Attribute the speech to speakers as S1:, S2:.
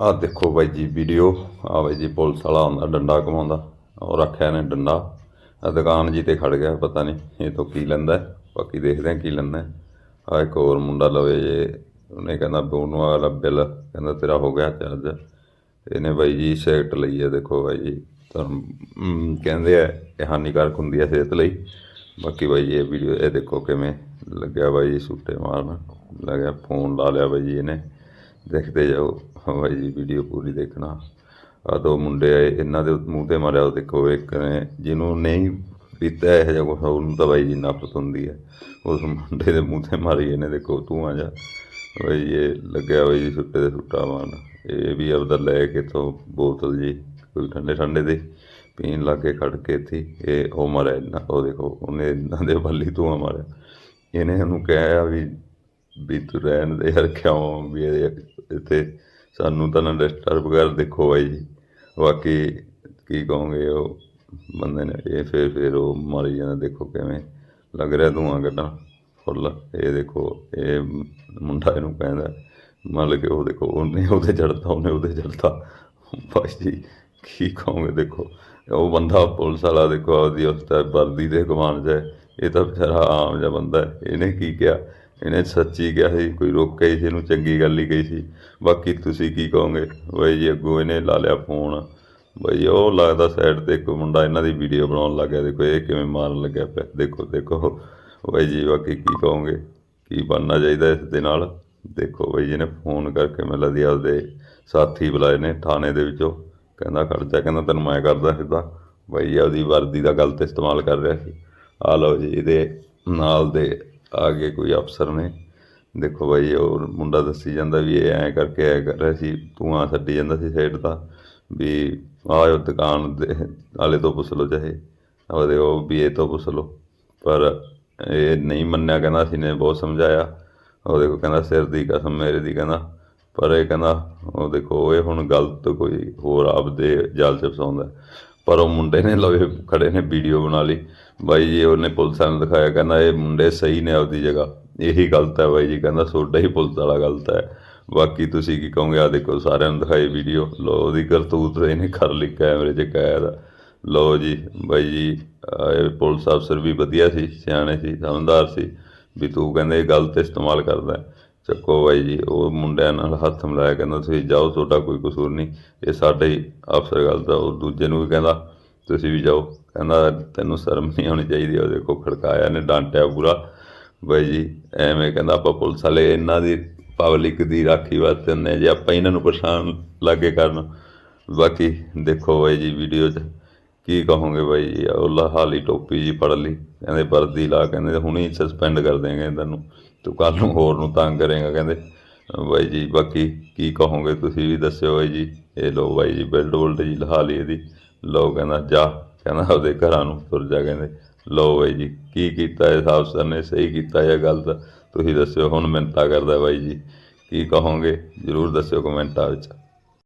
S1: ਆ ਦੇਖੋ ਬਾਈ ਜੀ ਵੀਡੀਓ, ਆ ਬਾਈ ਜੀ ਪੁਲਿਸ ਵਾਲਾ ਆਉਂਦਾ, ਡੰਡਾ ਘਮਾਉਂਦਾ, ਉਹ ਰੱਖਿਆ ਨੇ ਡੰਡਾ। ਆ ਦੁਕਾਨ ਜੀ ਤੇ ਖੜ ਗਿਆ, ਪਤਾ ਨਹੀਂ ਇਹ ਤੋਂ ਕੀ ਲੈਂਦਾ ਬਾਕੀ ਦੇਖਦੇ ਆ ਕੀ ਲੈਂਦਾ ਆ ਇੱਕ ਹੋਰ ਮੁੰਡਾ ਲਵੇ ਜੇ, ਉਹਨੇ ਕਹਿੰਦਾ ਬੋਨੂ ਵਾਲਾ ਬਿੱਲ, ਕਹਿੰਦਾ ਤੇਰਾ ਹੋ ਗਿਆ ਚਾਰਜ। ਇਹਨੇ ਬਾਈ ਜੀ ਸਿਗਰਟ ਲਈ ਹੈ ਦੇਖੋ ਬਾਈ ਜੀ ਤੁਹਾਨੂੰ ਕਹਿੰਦੇ ਆ ਇਹ ਹਾਨੀਕਾਰਕ ਹੁੰਦੀ ਹੈ ਸਿਹਤ ਲਈ। ਬਾਕੀ ਬਾਈ ਜੀ ਇਹ ਵੀਡੀਓ, ਇਹ ਦੇਖੋ ਕਿਵੇਂ ਲੱਗਿਆ ਬਾਈ ਜੀ, ਸੂਟੇ ਮਾਰਨ, ਲੱਗਿਆ, ਫੋਨ ਲਾ ਲਿਆ ਬਾਈ ਜੀ ਇਹਨੇ। ਦੇਖਦੇ ਜਾਓ। ਬਾਈ ਜੀ ਵੀਡੀਓ ਪੂਰੀ ਦੇਖਣਾ। ਆ ਦੋ ਮੁੰਡੇ ਆਏ, ਇਹਨਾਂ ਦੇ ਮੂੰਹ ਤੇ ਮਾਰਿਆ, ਉਹ ਦੇਖੋ, ਇੱਕ ਨੇ ਜਿਹਨੂੰ ਨਹੀਂ ਪੀਤਾ ਇਹ ਜਿਹਾ ਕੁਛ, ਉਹਨੂੰ ਤਾਂ ਬਾਈ ਜੀ ਨਫ਼ਰਤ ਹੁੰਦੀ ਹੈ। ਉਸ ਮੁੰਡੇ ਦੇ ਮੂੰਹ ਤੇ ਮਾਰੀ ਇਹਨੇ, ਦੇਖੋ, ਤੂੰ ਆ ਜਾ। ਬਾਈ ਇਹ ਲੱਗਿਆ ਬਾਈ ਜੀ ਸੁੱਟੇ ਦੇ ਸੁੱਟਾ ਮਾਰਨ ਇਹ ਵੀ ਆਪਦਾ ਲੈ ਕੇ ਤੋਂ ਬੋਤਲ ਜੀ, ਕੋਈ ਠੰਡੇ ਠੰਡੇ ਦੇ, ਪੀਣ ਲੱਗੇ ਖੜ ਕੇ ਇੱਥੇ। ਇਹ ਉਹ ਮਾਰਿਆ ਇਹਨਾਂ, ਉਹ ਦੇਖੋ, ਉਹਨੇ ਇਹਨਾਂ ਦੇ ਵੱਲੀ ਧੂਆਂ ਮਾਰਿਆ। ਇਹਨੇ ਉਹਨੂੰ ਕਿਹਾ ਵੀ ਵੀ ਤੂੰ ਰਹਿਣ ਦੇ ਯਾਰ, ਕਿਉਂ ਵੀ ਇਹ- ਇੱਥੇ ਸਾਨੂੰ ਤਾਂ ਨਾ ਡਿਸਟਰਬ ਕਰ ਦੇਖੋ ਬਾਈ ਜੀ। ਬਾਕੀ ਕੀ ਕਹੋਗੇ, ਉਹ ਬੰਦੇ ਨੇ ਇਹ ਫੇਰ ਫੇਰ ਉਹ ਮਾਰੀ ਜਾਂਦਾ, ਦੇਖੋ ਕਿਵੇਂ ਲੱਗ ਰਿਹਾ ਧੂਆਂ ਕੱਢਣ ਫੁੱਲ, ਇਹ ਦੇਖੋ, ਇਹ ਮੁੰਡਾ ਇਹਨੂੰ ਕਹਿੰਦਾ ਮਤਲਬ ਕਿ ਉਹ ਦੇਖੋ, ਉਹਨੇ ਉਹਦੇ ਚੜਦਾ ਉਹਨੇ ਉਹਦੇ ਚੜਦਾ ਬਸ ਜੀ, ਕੀ ਕਹੋਗੇ, ਦੇਖੋ, ਉਹ ਬੰਦਾ ਪੁਲਿਸ ਵਾਲਾ ਦੇਖੋ ਆਪਦੀ ਉਸ ਦਾ ਵਰਦੀ ਦੇ ਕਮਾਨ ਚ ਹੈ। ਇਹ ਤਾਂ ਵਿਚਾਰਾ ਆਮ ਜਿਹਾ ਬੰਦਾ ਇਹਨੇ ਕੀ ਕਿਹਾ? ਇਹਨੇ ਸੱਚੀ ਕਿਹਾ ਸੀ, ਕੋਈ ਰੋਕਿਆ ਹੀ ਸੀ ਇਹਨੂੰ ਚੰਗੀ ਗੱਲ ਹੀ ਕਹੀ ਸੀ। ਬਾਕੀ ਤੁਸੀਂ ਕੀ ਕਹੋਗੇ? ਬਾਈ ਜੀ, ਅੱਗੋਂ ਇਹਨੇ ਲਾ ਲਿਆ ਫੋਨ ਬਈ ਉਹ ਲੱਗਦਾ ਸਾਈਡ ਤੇ ਇੱਕ ਮੁੰਡਾ ਇਹਨਾਂ ਦੀ ਵੀਡੀਓ ਬਣਾਉਣ ਲੱਗ ਗਿਆ ਦੇਖੋ ਇਹ ਕਿਵੇਂ ਮਾਰਨ ਲੱਗਿਆ ਪਿਆ। ਦੇਖੋ ਦੇਖੋ। ਬਾਈ ਜੀ, ਬਾਕੀ ਕੀ ਕਹੋਗੇ? ਕੀ ਬਣਨਾ ਚਾਹੀਦਾ ਇਸ ਦੇ ਨਾਲ? ਦੇਖੋ ਬਾਈ ਜੀ ਜਿਹਨੇ ਫੋਨ ਕਰਕੇ ਮੈਂ ਲਦੀ ਆਪਦੇ ਸਾਥੀ ਬੁਲਾਏ ਨੇ ਥਾਣੇ ਦੇ ਵਿੱਚੋਂ। ਕਹਿੰਦਾ, ਖਰਚਾ ਕਹਿੰਦਾ ਤੈਨੂੰ ਮੈਂ ਕਰਦਾ ਸਿੱਧਾ। ਬਈ ਆਪਦੀ ਵਰਦੀ ਦਾ ਗਲਤ ਇਸਤੇਮਾਲ ਕਰ ਰਿਹਾ ਸੀ। ਆ ਲਓ ਜੀ, ਇਹਦੇ ਨਾਲ ਦੇ ਆ ਗਏ ਕੋਈ ਅਫਸਰ ਨੇ। ਦੇਖੋ ਬਾਈ, ਉਹ ਮੁੰਡਾ ਦੱਸੀ ਜਾਂਦਾ ਵੀ ਇਹ ਐਂ ਕਰਕੇ ਐ ਕਰ ਰਿਹਾ ਸੀ ਧੂਆਂ ਛੱਡੀ ਜਾਂਦਾ ਸੀ ਸਾਈਡ ਤਾਂ, ਵੀ ਆਇਓ ਦੁਕਾਨ ਦੇ ਵਾਲੇ ਤੋਂ ਪੁੱਛ ਲਓ ਚਾਹੇ ਉਹਦੇ ਉਹ ਵੀ ਇਹ ਤੋਂ ਪੁੱਛ ਲਓ। ਪਰ ਇਹ ਨਹੀਂ ਮੰਨਿਆ, ਕਹਿੰਦਾ ਸੀ ਨੇ ਬਹੁਤ ਸਮਝਾਇਆ। ਉਹ ਦੇਖੋ, ਕਹਿੰਦਾ ਸਿਰ ਦੀ ਕਸਮ ਮੇਰੇ ਦੀ, ਕਹਿੰਦਾ। ਪਰ ਇਹ ਕਹਿੰਦਾ, ਉਹ ਦੇਖੋ, ਇਹ ਹੁਣ ਗਲਤ ਕੋਈ ਹੋਰ ਆਪਦੇ ਜਾਲ ਚ ਫਸਾਉਂਦਾ। ਪਰ ਉਹ ਮੁੰਡੇ ਨੇ ਲਵੇ ਖੜੇ ਨੇ ਵੀਡੀਓ ਬਣਾ ਲਈ। ਬਾਈ ਜੀ, ਉਹਨੇ ਪੁਲਿਸ ਨੂੰ ਦਿਖਾਇਆ, ਕਹਿੰਦਾ ਇਹ ਮੁੰਡੇ ਸਹੀ ਨੇ ਆਪਦੀ ਜਗ੍ਹਾ। ਇਹੀ ਗਲਤ ਹੈ ਬਾਈ ਜੀ, ਕਹਿੰਦਾ ਤੁਹਾਡਾ ਹੀ ਪੁਲਿਸ ਵਾਲਾ ਗਲਤ ਹੈ। ਬਾਕੀ ਤੁਸੀਂ ਕੀ ਕਹੋਗੇ? ਆ ਦੇਖੋ, ਸਾਰਿਆਂ ਨੂੰ ਦਿਖਾਈ ਵੀਡੀਓ। ਲੋ ਉਹਦੀ ਕਰਤੂਤ ਇਹਨੇ ਕਰ ਲਈ ਕੈਮਰੇ 'ਚ ਕੈਦ। ਲੋ ਜੀ, ਬਾਈ ਜੀ ਇਹ ਪੁਲਿਸ ਅਫਸਰ ਵੀ ਵਧੀਆ ਸੀ, ਸਿਆਣੇ ਸੀ, ਸਮਝਦਾਰ ਸੀ। ਵੀ ਤੂੰ ਕਹਿੰਦੇ ਗਲਤ ਇਸਤੇਮਾਲ ਕਰਦਾ ਚੱਕੋ ਬਾਈ ਜੀ ਉਹ ਮੁੰਡਿਆਂ ਨਾਲ ਹੱਥ ਮਿਲਾਇਆ ਕਹਿੰਦਾ ਤੁਸੀਂ ਜਾਓ ਤੁਹਾਡਾ ਕੋਈ ਕਸੂਰ ਨਹੀਂ। ਇਹ ਸਾਡੇ ਹੀ ਅਫਸਰ ਗਲਤ ਆ ਉਹ ਦੂਜੇ ਨੂੰ ਵੀ ਕਹਿੰਦਾ ਤੁਸੀਂ ਵੀ ਜਾਓ। ਕਹਿੰਦਾ ਤੈਨੂੰ ਸ਼ਰਮ ਨਹੀਂ ਆਉਣੀ ਚਾਹੀਦੀ ਉਹ ਦੇਖੋ ਖੜਕਾਇਆ ਨੇ ਡਾਂਟਿਆ ਪੂਰਾ। ਬਾਈ ਜੀ ਐਵੇਂ ਕਹਿੰਦਾ ਆਪਾਂ ਪੁਲਿਸ ਵਾਲੇ ਇਹਨਾਂ ਦੀ ਪਬਲਿਕ ਦੀ ਰਾਖੀ ਵਾਸਤੇ ਹੁੰਦੇ ਹਾਂ, ਜੇ ਆਪਾਂ ਇਹਨਾਂ ਨੂੰ ਪਰੇਸ਼ਾਨ ਲੱਗੇ ਕਰਨ। ਬਾਕੀ ਦੇਖੋ ਬਾਈ ਜੀ ਵੀਡੀਓ 'ਚ ਕੀ ਕਹੋਗੇ ਬਾਈ ਜੀ? ਉਹ ਲਾਹਾਲੀ ਟੋਪੀ ਜੀ ਪੜ ਲਈ। ਕਹਿੰਦੇ ਵਰਦੀ ਲਾ, ਕਹਿੰਦੇ ਹੁਣੀ ਸਸਪੈਂਡ ਕਰ ਦੇਂਗੇ ਤੈਨੂੰ। ਤੂੰ ਕੱਲ ਨੂੰ ਹੋਰ ਨੂੰ ਤੰਗ ਕਰੇਗਾ, ਕਹਿੰਦੇ। ਬਾਈ ਜੀ, ਬਾਕੀ ਕੀ ਕਹੋਗੇ ਤੁਸੀਂ ਵੀ ਦੱਸਿਓ ਬਾਈ ਜੀ। ਇਹ ਲੋ ਬਾਈ ਜੀ ਬਿਲਡ ਬੁਲਡ ਜੀ ਲਾਹਾਲੀ ਇਹਦੀ। ਲੋ ਕਹਿੰਦਾ, ਜਾ। ਕਹਿੰਦਾ ਉਹਦੇ ਘਰਾਂ ਨੂੰ ਤੁਰ ਜਾ, ਕਹਿੰਦੇ। ਲੋ ਬਾਈ ਜੀ, ਕੀ ਕੀਤਾ ਇਸ ਅਫਸਰ ਨੇ? ਸਹੀ ਕੀਤਾ ਜਾਂ ਗਲਤ? ਤੁਸੀਂ ਦੱਸਿਓ, ਹੁਣ ਮਿੰਤਾ ਕਰਦਾ ਬਾਈ ਜੀ। ਕੀ ਕਹੋਗੇ? ਜਰੂਰ ਦੱਸਿਓ ਕਮੈਂਟਾਂ ਵਿੱਚ।